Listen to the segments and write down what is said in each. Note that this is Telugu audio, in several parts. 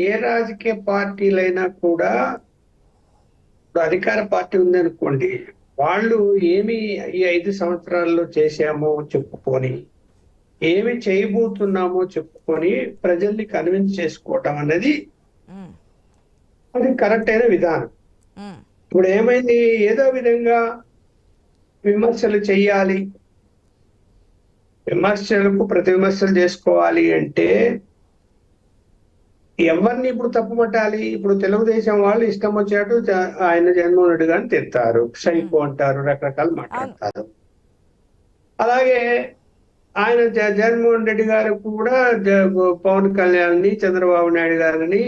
ఏ రాజకీయ పార్టీలైనా కూడా ఇప్పుడు అధికార పార్టీ ఉందనుకోండి వాళ్ళు ఏమి ఈ ఐదు సంవత్సరాల్లో చేశామో చెప్పుకొని ఏమి చేయబోతున్నామో చెప్పుకొని ప్రజల్ని కన్విన్స్ చేసుకోవటం అనేది అది కరెక్ట్ అయిన విధానం ఇప్పుడు ఏమైంది? ఏదో విధంగా విమర్శలు చెయ్యాలి. విమర్శలకు ప్రతి విమర్శలు చేసుకోవాలి అంటే ఎవరిని ఇప్పుడు తప్పుపట్టాలి? ఇప్పుడు తెలుగుదేశం వాళ్ళు ఇష్టం వచ్చేట్టు జ- ఆయన జగన్మోహన్ రెడ్డి గారిని తిడతారు. సైకో అంటారు రకరకాలు మాట్లాడతారు. అలాగే ఆయన జగన్మోహన్ రెడ్డి గారు కూడా పవన్ కళ్యాణ్ని చంద్రబాబు నాయుడు గారిని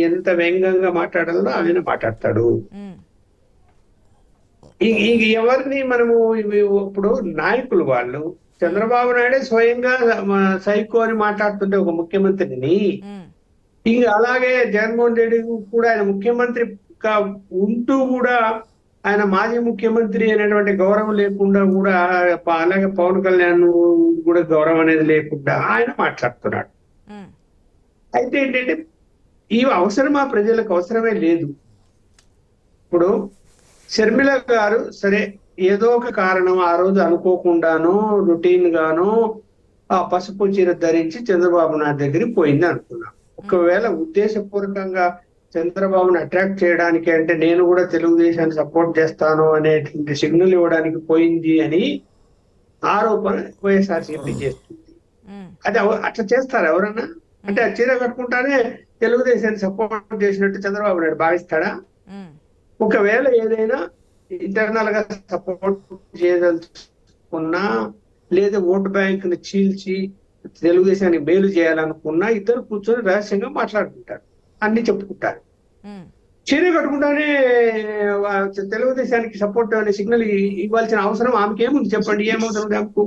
ఎంత వ్యంగ్యంగా మాట్లాడాలో ఆయన మాట్లాడతాడు. ఎవరిని మనము ఇప్పుడు నాయకులు వాళ్ళు చంద్రబాబు నాయుడే స్వయంగా సైకో అని మాట్లాడుతుంటే ఒక ముఖ్యమంత్రిని ఇంక అలాగే జగన్మోహన్ రెడ్డి కూడా ఆయన ముఖ్యమంత్రి ఉంటూ కూడా ఆయన మాజీ ముఖ్యమంత్రి అనేటువంటి గౌరవం లేకుండా కూడా అలాగే పవన్ కళ్యాణ్ కూడా గౌరవం అనేది లేకుండా ఆయన మాట్లాడుతున్నాడు. అయితే ఏంటంటే ఇవి అవసరమా ప్రజలకు? అవసరమే లేదు. ఇప్పుడు షర్మిల గారు సరే ఏదో ఒక కారణం ఆ రోజు అనుకోకుండానో రొటీన్ గానో ఆ పసుపు చీర ధరించి చంద్రబాబు నాయుడు దగ్గరికి పోయింది అనుకున్నాం. ఒకవేళ ఉద్దేశపూర్వకంగా చంద్రబాబుని అట్రాక్ట్ చేయడానికి అంటే నేను కూడా తెలుగుదేశాన్ని సపోర్ట్ చేస్తాను అనేటువంటి సిగ్నల్ ఇవ్వడానికి పోయింది అని ఆరోపణ వైఎస్ఆర్సీపీ చేస్తుంది. ఉమ్, అది అట్లా చేస్తారు ఎవరన్నా? అంటే ఆ చీర కట్టుకుంటానే తెలుగుదేశాన్ని సపోర్ట్ చేసినట్టు చంద్రబాబు నాయుడు భావిస్తాడా? ఒకవేళ ఏదైనా ఇంటర్నల్గా సపోర్ట్ చేయదలుచుకున్నా లేదా ఓటు బ్యాంక్ని చీల్చి తెలుగుదేశానికి మేలు చేయాలనుకున్నా ఇద్దరు కూర్చొని రహస్యంగా మాట్లాడుకుంటారు. అన్ని చెప్పుకుంటారు. చీర కట్టుకుంటానే తెలుగుదేశానికి సపోర్ట్ అనే సిగ్నల్ ఇవ్వాల్సిన అవసరం ఆమెకి ఏముంది చెప్పండి ఏమవుతుంది ఆమెకు?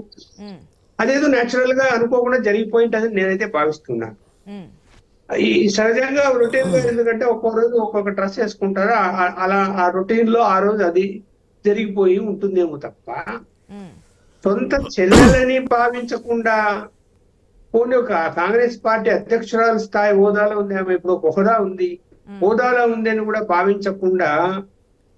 అదేదో నేచురల్గా అనుకోకుండా జరిగిపోయిందని నేనైతే భావిస్తున్నాను ఈ సహజంగా రొటీన్గా ఎందుకంటే ఒక్కో రోజు ఒక్కొక్క డ్రెస్ వేసుకుంటారు. అలా ఆ రొటీన్లో ఆ రోజు అది జరిగిపోయి ఉంటుందేమో తప్ప సొంత చెల్లెలని భావించకుండా పోనీ ఒక కాంగ్రెస్ పార్టీ అధ్యక్షురాలు స్థాయి హోదాలో ఉంది ఆమె ఇప్పుడు ఒక హోదా ఉంది. హోదాలో ఉంది అని కూడా భావించకుండా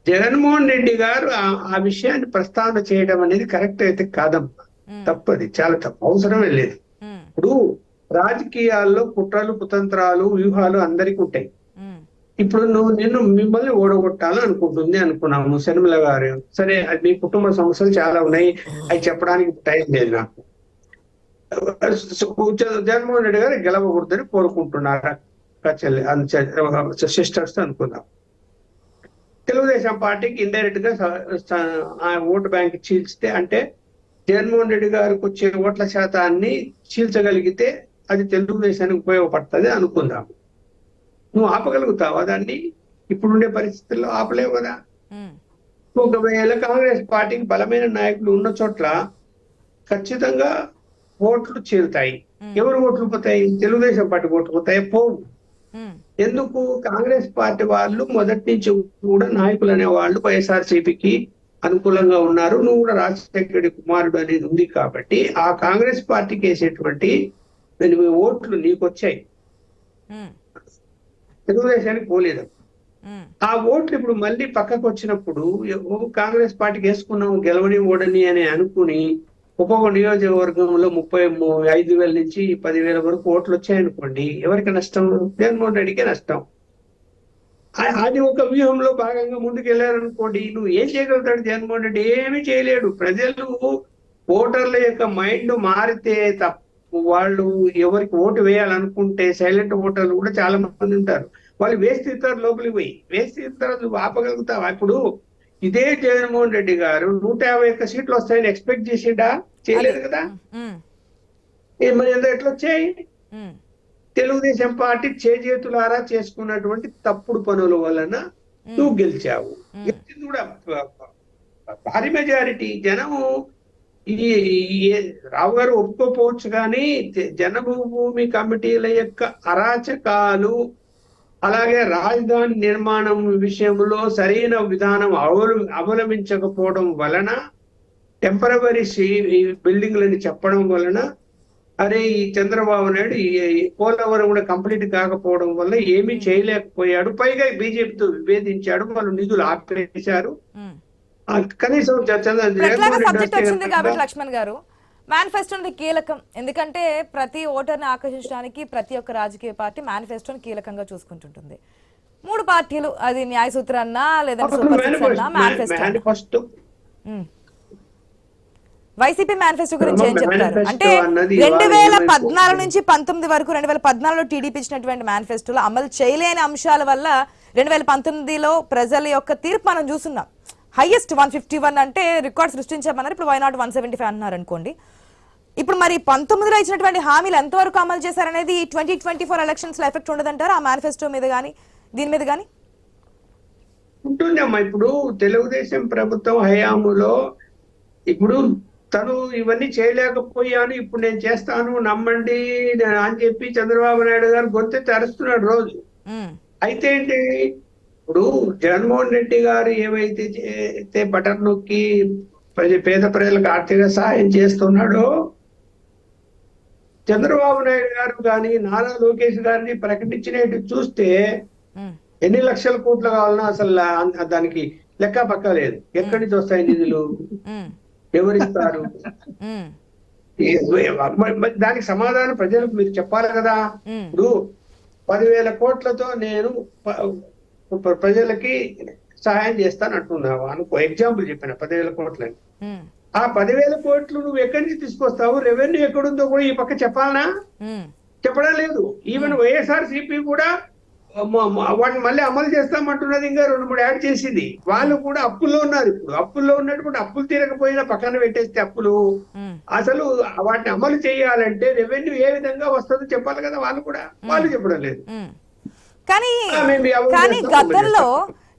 జగన్మోహన్ రెడ్డి గారు ఆ- విషయాన్ని ప్రస్తావన చేయడం అనేది కరెక్ట్ అయితే కాదమ్మా. తప్పది చాలా తప్పు అవసరమే లేదు. ఇప్పుడు రాజకీయాల్లో కుట్రలు కుతంత్రాలు వ్యూహాలు అందరికీ ఉంటాయి. ఇప్పుడు నువ్వు నిన్ను మిమ్మల్ని ఓడగొట్టాలని అనుకుంటుంది అనుకున్నాము శర్మిల గారు. సరే అది మీ కుటుంబ సమస్యలు చాలా ఉన్నాయి. అవి చెప్పడానికి టైం లేదు నాకు. జగన్మోహన్ రెడ్డి గారు గెలవకూడదని కోరుకుంటున్నారు? సిస్టర్స్ అనుకుందాం. తెలుగుదేశం పార్టీకి ఇండైరెక్ట్గా ఆ ఓటు బ్యాంక్ చీల్చితే అంటే జగన్మోహన్ రెడ్డి గారికి వచ్చే ఓట్ల శాతాన్ని చీల్చగలిగితే అది తెలుగుదేశానికి ఉపయోగపడుతుంది అనుకుందాం. నువ్వు ఆపగలుగుతావా దాన్ని? ఇప్పుడుండే పరిస్థితుల్లో ఆపలేవు కదా. ఒకవేళ కాంగ్రెస్ పార్టీకి బలమైన నాయకులు ఉన్న చోట్ల ఖచ్చితంగా ఓట్లు చేరుతాయి. ఎవరు ఓట్లు పోతాయి? తెలుగుదేశం పార్టీ ఓట్లు పోతాయి? పోవు. ఎందుకు? కాంగ్రెస్ పార్టీ వాళ్ళు మొదటి నుంచి కూడా నాయకులు అనే వాళ్ళు వైఎస్ఆర్సీపీకి అనుకూలంగా ఉన్నారు. నువ్వు కూడా రాజశేఖర రెడ్డి కుమారుడు అనేది ఉంది కాబట్టి ఆ కాంగ్రెస్ పార్టీకి వేసేటువంటి ఎనిమిది ఓట్లు నీకు వచ్చాయి తెలుగుదేశానికి పోలేదు. ఆ ఓట్లు ఇప్పుడు మళ్ళీ పక్కకు వచ్చినప్పుడు కాంగ్రెస్ పార్టీకి వేసుకున్నాం గెలవని ఓడని అని అనుకుని ఒక్కొక్క నియోజకవర్గంలో ముప్పై ఐదు వేల నుంచి పదివేల వరకు ఓట్లు వచ్చాయనుకోండి ఎవరికి నష్టం? జగన్మోహన్ రెడ్డికే నష్టం. అది ఒక వ్యూహంలో భాగంగా ముందుకెళ్ళారనుకోండి నువ్వు ఏం చేయగలుగుతాడు జగన్మోహన్ రెడ్డి? ఏమీ చేయలేడు. ప్రజలు ఓటర్ల యొక్క మైండ్ మారితే తప్ప. వాళ్ళు ఎవరికి ఓటు వేయాలనుకుంటే సైలెంట్ ఓటర్లు కూడా చాలా మంది ఉంటారు. వాళ్ళు వేసి ఇస్తారు లోపలికి పోయి వేస్తే ఇస్తారు నువ్వు ఆపగలుగుతావా? ఇప్పుడు ఇదే జగన్మోహన్ రెడ్డి గారు నూట యాభై ఒక్క సీట్లు వస్తాయని ఎక్స్పెక్ట్ చేసిండా? చేయలేదు కదా? మరి ఎంత ఎట్లా వచ్చాయి? తెలుగుదేశం పార్టీ చేజేతులారా చేసుకున్నటువంటి తప్పుడు పనుల వలన నువ్వు గెలిచావు. గెలిచింది కూడా భారీ మెజారిటీ జనము ఈ రావు గారు ఒప్పుకోపోవచ్చు కానీ జనభూమి కమిటీల యొక్క అరాచకాలు అలాగే రాజధాని నిర్మాణం విషయంలో సరైన విధానం అవలు అవలంబించకపోవడం వలన టెంపరవరీ బిల్డింగ్లని చెప్పడం వలన అరే ఈ చంద్రబాబు నాయుడు పోలవరం కూడా కంప్లీట్ కాకపోవడం వల్ల ఏమీ చేయలేకపోయాడు. పైగా బీజేపీతో విభేదించాడు. వాళ్ళు నిధులు ఆపేశారు. కనీసం చ- మేనిఫెస్టోని కీలకం. ఎందుకంటే ప్రతి ఓటర్ని ఆకర్షించడానికి ప్రతి ఒక్క రాజకీయ పార్టీ మేనిఫెస్టోని కీలకంగా చూసుకుంటుంటుంది. మూడు పార్టీలు అది న్యాయ సూత్ర అన్నా లేదా అప్పుడు సూపర్ సిక్స్ అన్నా మేనిఫెస్టో మేనిఫెస్టో అన్నా. Manifesto um. వైసీపీ మేనిఫెస్టో గురించి ఏం చెప్తారు? అంటే రెండు వేల? పద్నాలుగు నుంచి పంతొమ్మిది వరకు రెండు వేల పద్నాలుగులో టీడీపీ ఇచ్చినటువంటి మేనిఫెస్టోలో అమలు చేయలేని అంశాల వల్ల రెండు వేల పంతొమ్మిదిలో ప్రజల యొక్క తీర్పు మనం చూస్తున్నాం. హైయెస్ట్ వన్ ఫిఫ్టీ వన్ అంటే రికార్డ్ సృష్టించామన్నారు. ఇప్పుడు why not one seventy five అన్నారు అనుకోండి. ఇప్పుడు మరి పంతొమ్మిదిలో ఇచ్చినటువంటి హామీలు ఎంతవరకు అమలు చేశారనేది ట్వంటీ ట్వంటీ ఫోర్ ఎలక్షన్స్లో ఎఫెక్ట్ ఉండదంటారు? ఆ మేనిఫెస్టో మీద కానీ దీని మీద కానీ ఉంటుందమ్మా. ఇప్పుడు తెలుగుదేశం ప్రభుత్వం హయాములో ఇప్పుడు తను ఇవన్నీ చేయలేకపోయాను ఇప్పుడు నేను చేస్తాను నమ్మండి అని చెప్పి చంద్రబాబు నాయుడు గారు గొంతెత్తి అరుస్తున్నాడు రోజు. అయితే ఏంటి? ఇప్పుడు జగన్మోహన్ రెడ్డి గారు ఏవైతే బటన్ నొక్కి పేద ప్రజలకు ఆర్థిక సహాయం చేస్తున్నాడో చంద్రబాబు నాయుడు గారు కానీ నారా లోకేష్ గారిని ప్రకటించినట్టు చూస్తే ఎన్ని లక్షల కోట్లు కావాలన్నా అసలు దానికి లెక్క పక్క లేదు. ఎక్కడి నుంచి వస్తాయి నిధులు? ఎవరిస్తారు? దానికి సమాధానం ప్రజలకు మీరు చెప్పాలి కదా. ఇప్పుడు పదివేల కోట్లతో నేను ప్రజలకి సహాయం చేస్తాను అంటున్నావు? అనుకో ఎగ్జాంపుల్ చెప్పిన పదివేల కోట్లని. ఆ పదివేల కోట్లు నువ్వు ఎక్కడి నుంచి తీసుకొస్తావు? రెవెన్యూ ఎక్కడుందో కూడా ఈ పక్క చెప్పాలనా? చెప్పడం లేదు. ఈవెన్ వైఎస్ఆర్ సిపి కూడా వాటిని మళ్ళీ అమలు చేస్తామంటున్నది ఇంకా రెండు మూడు యాడ్ చేసింది. వాళ్ళు కూడా అప్పుల్లో ఉన్నారు ఇప్పుడు. అప్పుల్లో ఉన్నటువంటి అప్పులు తీరకపోయినా పక్కన పెట్టేస్తే అప్పులు. అసలు వాటిని అమలు చేయాలంటే రెవెన్యూ ఏ విధంగా వస్తుందో చెప్పాలి కదా వాళ్ళు కూడా. వాళ్ళు చెప్పడం లేదు. కానీ గతంలో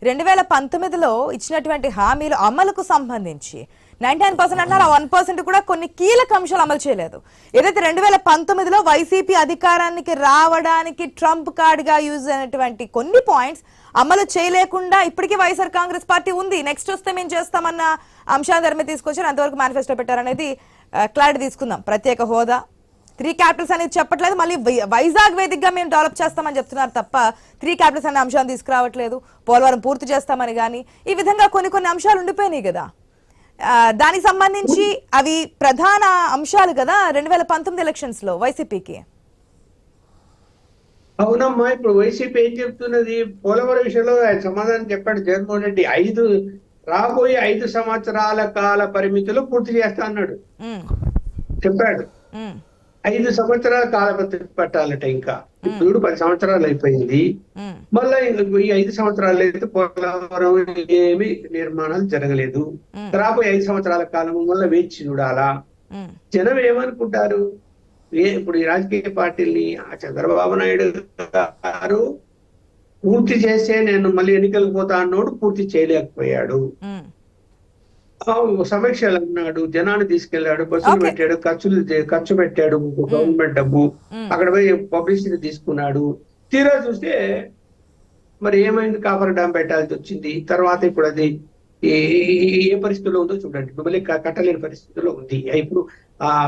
రెండు వేల పంతొమ్మిదిలో ఇచ్చినటువంటి హామీలు అమలుకు సంబంధించి నైన్టీ నైన్ పర్సెంట్ అంటున్నారు వన్ పర్సెంట్ కూడా కొన్ని కీలక అంశాలు అమలు చేయలేదు. ఏదైతే రెండు వేల పంతొమ్మిదిలో వైసీపీ అధికారానికి రావడానికి ట్రంప్ కార్డ్గా యూజ్ అయినటువంటి కొన్ని పాయింట్స్ అమలు చేయలేకుండా ఇప్పటికీ వైఎస్ఆర్ కాంగ్రెస్ పార్టీ ఉంది. నెక్స్ట్ వస్తే మేము చేస్తామన్న అంశాల ధర్మ తీసుకొచ్చారు. అంతవరకు మేనిఫెస్టో పెట్టారనేది క్లారిటీ తీసుకుందాం. ప్రత్యేక హోదా. త్రీ క్యాపిటల్స్ అనేది చెప్పట్లేదు. మళ్ళీ వైజాగ్ వేదికగా మేము డెవలప్ చేస్తామని చెప్తున్నారు తప్ప త్రీ క్యాపిటల్స్ అనే అంశాన్ని తీసుకురావట్లేదు. పోలవరం పూర్తి చేస్తామని కానీ ఈ విధంగా కొన్ని కొన్ని అంశాలు ఉండిపోయినాయి కదా. దానికి సంబంధించి అవి ప్రధాన అంశాలు కదా రెండు వేల పంతొమ్మిది ఎలక్షన్స్లో వైసీపీకి. అవునమ్మా ఇప్పుడు వైసీపీ ఏం చెప్తున్నది? పోలవరం విషయంలో ఆయన సమాధానం చెప్పాడు జగన్మోహన్ రెడ్డి. ఐదు రాబోయే ఐదు సంవత్సరాల కాల పరిమితిలో పూర్తి చేస్తా అన్నాడు. చెప్పాడు. ఐదు సంవత్సరాల కాల పెట్టాలట ఇంకా. ఇప్పుడు పది సంవత్సరాలు అయిపోయింది. మళ్ళా ఈ ఐదు సంవత్సరాలు అయితే పోలవరం ఏమి నిర్మాణాలు జరగలేదు. రాబోయే ఐదు సంవత్సరాల కాలం వల్ల వేచి చూడాలా? జనం ఏమనుకుంటారు? ఏ ఇప్పుడు ఈ రాజకీయ పార్టీల్ని ఆ చంద్రబాబు నాయుడు గారు పూర్తి చేసే నేను మళ్ళీ ఎన్నికలకు పోతా అన్నోడు పూర్తి చేయలేకపోయాడు. సమీక్షలు అన్నాడు. జనాన్ని తీసుకెళ్ళాడు బస్సులు. పెట్టాడు ఖర్చులు ఖర్చు పెట్టాడు గవర్నమెంట్ డబ్బు. అక్కడ పోయి పబ్లిసిటీ తీసుకున్నాడు. తీరా చూస్తే మరి ఏమైంది? కాపర్ డ్యామ్ పెట్టాల్సి వచ్చింది. తర్వాత ఇప్పుడు అది ఏ ఏ పరిస్థితిలో ఉందో చూడండి. క- కట్టలేని పరిస్థితిలో ఉంది. ఇప్పుడు ఆ